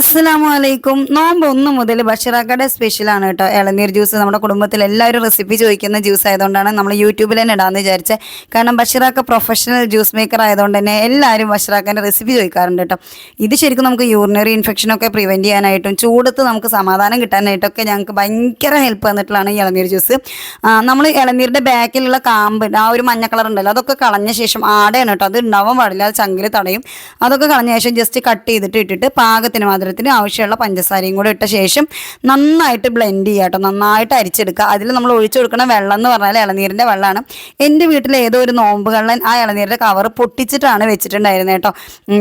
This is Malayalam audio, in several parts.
അസ്സലാമു അലൈക്കും നോമ്പ് ഒന്ന് മുതൽ ബഷീറാക്കയുടെ സ്പെഷ്യലാണ് കേട്ടോ. ഇളനീർ ജ്യൂസ് നമ്മുടെ കുടുംബത്തിൽ എല്ലാവരും റെസിപ്പി ചോദിക്കുന്ന ജ്യൂസ് ആയതുകൊണ്ടാണ് നമ്മൾ യൂട്യൂബിൽ തന്നെ ഇടാമെന്ന് വിചാരിച്ചത് കാരണം ബഷീറാക്ക പ്രൊഫഷണൽ ജ്യൂസ് മേക്കർ ആയതുകൊണ്ട് തന്നെ എല്ലാവരും ബഷീറാക്കന്റെ റെസിപ്പി ചോദിക്കാറുണ്ട് കേട്ടോ. ഇത് ശരിക്കും നമുക്ക് യൂറിനറി ഇൻഫെക്ഷനൊക്കെ പ്രിവെന്റ് ചെയ്യാനായിട്ടും ചൂടത്ത് നമുക്ക് സമാധാനം കിട്ടാനായിട്ടൊക്കെ ഞങ്ങൾക്ക് ഭയങ്കര ഹെൽപ്പ് തന്നിട്ടുള്ളതാണ് ഇളനീർ ജ്യൂസ് നമ്മൾ ഇളനീരിന്റെ ബാക്കിലുള്ള കാമ്പ് ആ ഒരു മഞ്ഞ കളർ ഉണ്ടല്ലോ അതൊക്കെ കളഞ്ഞ ശേഷം ആടെയാണ് കേട്ടോ. അത് ഉണ്ടാവാൻ പാടില്ല അത് ചങ്കിൽ തടയും. അതൊക്കെ കളഞ്ഞ ശേഷം ജസ്റ്റ് കട്ട് ചെയ്തിട്ട് ഇട്ടിട്ട് പാകത്തിന് മധുരത്തിന് ആവശ്യമുള്ള പഞ്ചസാരയും കൂടെ ഇട്ട ശേഷം നന്നായിട്ട് ബ്ലെൻഡ് ചെയ്യുക കേട്ടോ. നന്നായിട്ട് അരിച്ചെടുക്കുക. അതിൽ നമ്മൾ ഒഴിച്ചു കൊടുക്കുന്ന വെള്ളം എന്ന് പറഞ്ഞാൽ ഇളനീരിന്റെ വെള്ളമാണ്. എന്റെ വീട്ടിൽ ഏതോ ഒരു നോമ്പ് കള്ളൻ ആ ഇളനീരിന്റെ കവർ പൊട്ടിച്ചിട്ടാണ് വെച്ചിട്ടുണ്ടായിരുന്നത് കേട്ടോ.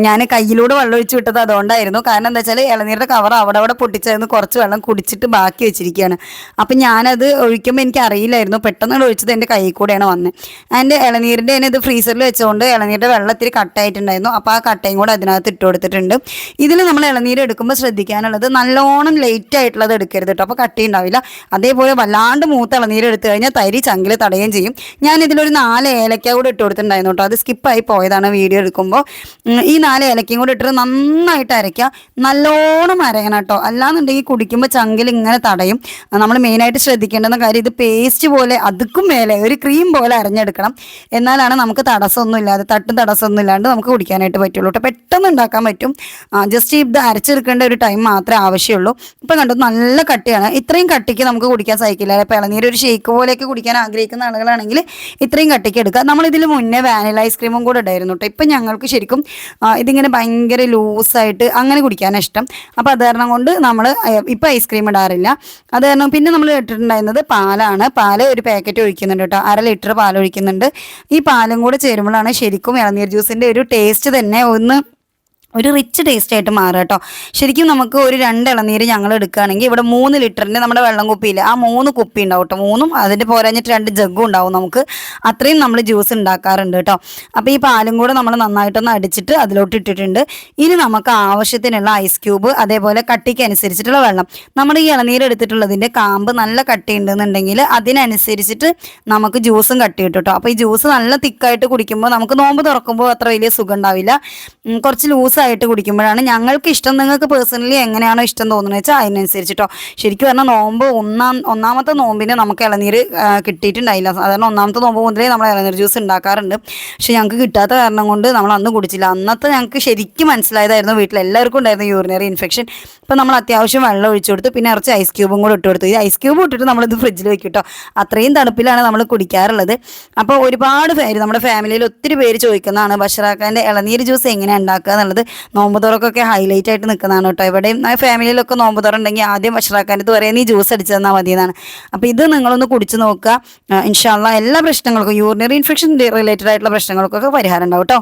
ഞാൻ കയ്യിലൂടെ വെള്ളം ഒഴിച്ചു വിട്ടത് അതുകൊണ്ടായിരുന്നു. കാരണം എന്താ വെച്ചാൽ ഇളനീരിന്റെ കവർ അവിടെ അവിടെ പൊട്ടിച്ചായിരുന്നു കുറച്ച് വെള്ളം കുടിച്ചിട്ട് ബാക്കി വെച്ചിരിക്കുകയാണ്. അപ്പം ഞാനത് ഒഴിക്കുമ്പോൾ എനിക്ക് അറിയില്ലായിരുന്നു. പെട്ടെന്ന് ഒഴിച്ചത് എന്റെ കൈ കൂടെയാണ് വന്നത്. എന്റെ ഇളനീരിന്റെ തന്നെ ഇത് ഫ്രീസറിൽ വെച്ചുകൊണ്ട് ഇളനീരിന്റെ വെള്ളത്തിൽ കട്ടായിട്ടുണ്ടായിരുന്നു. അപ്പോൾ ആ കട്ടയും കൂടെ അതിനകത്ത് ഇട്ട് കൊടുത്തിട്ടുണ്ട്. ഇതിൽ നമ്മൾ ഇളനീര് എടുക്കുമ്പോൾ ശ്രദ്ധിക്കാനുള്ളത് നല്ലോണം ലേറ്റ് ആയിട്ടുള്ളത് എടുക്കരുത് കേട്ടോ അപ്പോൾ കട്ടി ഉണ്ടാവില്ല അതേപോലെ വല്ലാണ്ട് മൂത്ത ഇളനീര് എടുത്തു കഴിഞ്ഞാൽ തരി ചങ്കിൽ തടയുകയും ചെയ്യും. ഞാൻ ഇതിലൊരു നാല് ഏലക്ക കൂടെ ഇട്ട് കൊടുത്തിട്ടുണ്ടായിരുന്നു കേട്ടോ അത് സ്കിപ്പായി പോയതാണ് വീഡിയോ എടുക്കുമ്പോൾ ഈ നാല് ഏലക്കയും കൂടെ ഇട്ടിട്ട് നന്നായിട്ട് അരയ്ക്കുക നല്ലോണം അരയണം കേട്ടോ അല്ലാന്നുണ്ടെങ്കിൽ കുടിക്കുമ്പോൾ ചങ്കിൽ ഇങ്ങനെ തടയും. നമ്മൾ മെയിനായിട്ട് ശ്രദ്ധിക്കേണ്ടെന്ന കാര്യം ഇത് പേസ്റ്റ് പോലെ അതുക്കും മേലെ ഒരു ക്രീം പോലെ അരഞ്ഞെടുക്കണം. എന്നാലാണ് നമുക്ക് തടസ്സമൊന്നും ഇല്ലാതെ തട്ടും തടസ്സമൊന്നും ഇല്ലാണ്ട് നമുക്ക് കുടിക്കാനായിട്ട് പറ്റുള്ളൂ കേട്ടോ പെട്ടെന്ന് ഉണ്ടാക്കാൻ പറ്റും. ജസ്റ്റ് ഇത് അരച്ചെടുക്കേണ്ട ഒരു ടൈം മാത്രമേ ആവശ്യമുള്ളൂ. ഇപ്പൊ കണ്ടു നല്ല കട്ടിയാണ്. ഇത്രയും കട്ടിക്ക് നമുക്ക് കുടിക്കാൻ സാധിക്കില്ല ഇപ്പം ഇളനീര് ഒരു ഷേക്ക് പോലെയൊക്കെ കുടിക്കാൻ ആഗ്രഹിക്കുന്ന ആളുകളാണെങ്കിൽ ഇത്രയും കട്ടിക്ക് എടുക്കുക. നമ്മൾ ഇതിൽ മുന്നേ വാനില ഐസ്ക്രീമും കൂടെ ഉണ്ടായിരുന്നു കേട്ടോ ഇപ്പൊ ഞങ്ങൾക്ക് ശരിക്കും ഇതിങ്ങനെ ഭയങ്കര ലൂസായിട്ട് അങ്ങനെ കുടിക്കാനാണ് ഇഷ്ടം. അപ്പോൾ അത് കാരണം കൊണ്ട് നമ്മൾ ഇപ്പൊ ഐസ്ക്രീം ഇടാറില്ല. അത് കാരണം പിന്നെ നമ്മൾ ഇട്ടിട്ടുണ്ടായിരുന്നത് പാലാണ്. പാൽ ഒരു പാക്കറ്റ് ഒഴിക്കുന്നുണ്ട് കേട്ടോ അര ലിറ്റർ പാൽ ഒഴിക്കുന്നുണ്ട്. ഈ പാലും കൂടെ ചേരുമ്പോഴാണ് ശരിക്കും ഇളനീർ ജ്യൂസിന്റെ ഒരു ടേസ്റ്റ് തന്നെ ഒന്ന് ഒരു റിച്ച് ടേസ്റ്റ് ആയിട്ട് മാറുക കേട്ടോ ശരിക്കും നമുക്ക് ഒരു രണ്ട് ഇളനീര് ഞങ്ങൾ എടുക്കുകയാണെങ്കിൽ ഇവിടെ മൂന്ന് ലിറ്ററിന്റെ നമ്മുടെ വെള്ളം കുപ്പിയിൽ ആ മൂന്ന് കുപ്പി ഉണ്ടാവും കേട്ടോ മൂന്നും അതിന്റെ പോരാഞ്ഞിട്ട് രണ്ട് ജഗ്ഗും ഉണ്ടാവും നമുക്ക്. അത്രയും നമ്മൾ ജ്യൂസ് ഉണ്ടാക്കാറുണ്ട് കേട്ടോ അപ്പോൾ ഈ പാലും കൂടെ നമ്മൾ നന്നായിട്ടൊന്ന് അടിച്ചിട്ട് അതിലോട്ട് ഇട്ടിട്ടുണ്ട്. ഇനി നമുക്ക് ആവശ്യത്തിനുള്ള ഐസ് ക്യൂബ് അതേപോലെ കട്ടിക്ക് അനുസരിച്ചിട്ടുള്ള വെള്ളം. നമ്മൾ ഈ ഇളനീര് എടുത്തിട്ടുള്ളതിന്റെ കാമ്പ് നല്ല കട്ടി ഉണ്ടെന്നുണ്ടെങ്കിൽ അതിനനുസരിച്ചിട്ട് നമുക്ക് ജ്യൂസും കട്ടി കിട്ടും കേട്ടോ അപ്പോൾ ഈ ജ്യൂസ് നല്ല തിക്കായിട്ട് കുടിക്കുമ്പോൾ നമുക്ക് നോമ്പ് തുറക്കുമ്പോൾ അത്ര വലിയ സുഖം ഉണ്ടാവില്ല. കുറച്ച് കുറച്ച് ലൂസായിട്ട് കുടിക്കുമ്പോഴാണ് ഞങ്ങൾക്ക് ഇഷ്ടം. നിങ്ങൾക്ക് പേഴ്സണലി എങ്ങനെയാണോ ഇഷ്ടം തോന്നുന്നത് വെച്ചാൽ അതിനനുസരിച്ചിട്ടോ. ശരിക്കും പറഞ്ഞാൽ നോമ്പ് ഒന്നാം ഒന്നാമത്തെ നോമ്പിന് നമുക്ക് ഇളനീര് കിട്ടിയിട്ടുണ്ടായില്ല. സാധാരണ ഒന്നാമത്തെ നോമ്പ് മുതലേ നമ്മൾ ഇളനീർ ജ്യൂസ് ഉണ്ടാക്കാറുണ്ട്. പക്ഷെ ഞങ്ങൾക്ക് കിട്ടാത്ത കാരണം കൊണ്ട് നമ്മൾ അന്ന് കുടിച്ചില്ല. അന്നത്തെ ഞങ്ങൾക്ക് ശരിക്കും മനസ്സിലായതായിരുന്നു വീട്ടിൽ എല്ലാവർക്കും ഉണ്ടായിരുന്നു യൂറിനറി ഇൻഫെക്ഷൻ ഇപ്പം നമ്മൾ അത്യാവശ്യം വെള്ളം ഒഴിച്ചു കൊടുത്തു. പിന്നെ ഇറച്ചി ഐസ് ക്യൂബും കൂടെ ഇട്ട് കൊടുത്തു. ഈ ഐസ് ക്യൂബ് ഇട്ടിട്ട് നമ്മളിത് ഫ്രിഡ്ജിൽ വെക്കും കേട്ടോ. അത്രയും തണുപ്പിലാണ് നമ്മൾ കുടിക്കാറുള്ളത്. അപ്പോൾ ഒരുപാട് പേര് നമ്മുടെ ഫാമിലിയിൽ ഒത്തിരി പേര് ചോദിക്കുന്നതാണ് ബഷറാക്കാന്റെ ഇളനീര് ജ്യൂസ് എങ്ങനെയാണ് ഉണ്ടാക്കുക എന്നുള്ളത്. നോമ്പ് തുറക്കൊക്കെ ഹൈലൈറ്റ് ആയിട്ട് നിൽക്കുന്നതാണ് കേട്ടോ. ഇവിടെയും ആ ഫാമിലിയിലൊക്കെ നോമ്പ് തുറ ഉണ്ടെങ്കിൽ ആദ്യം ബഷറാക്കാൻ ഇത് നീ ജ്യൂസ് അടിച്ചു തന്നാൽ മതി എന്നാണ് അപ്പോൾ ഇത് നിങ്ങളൊന്ന് കുടിച്ച് നോക്കുക. ഇൻഷാല്ല എല്ലാ പ്രശ്നങ്ങൾക്കും യൂറിനറി ഇൻഫെക്ഷൻ റിലേറ്റഡ് ആയിട്ടുള്ള പ്രശ്നങ്ങൾക്കൊക്കെ പരിഹാരം ഉണ്ടാവും കേട്ടോ.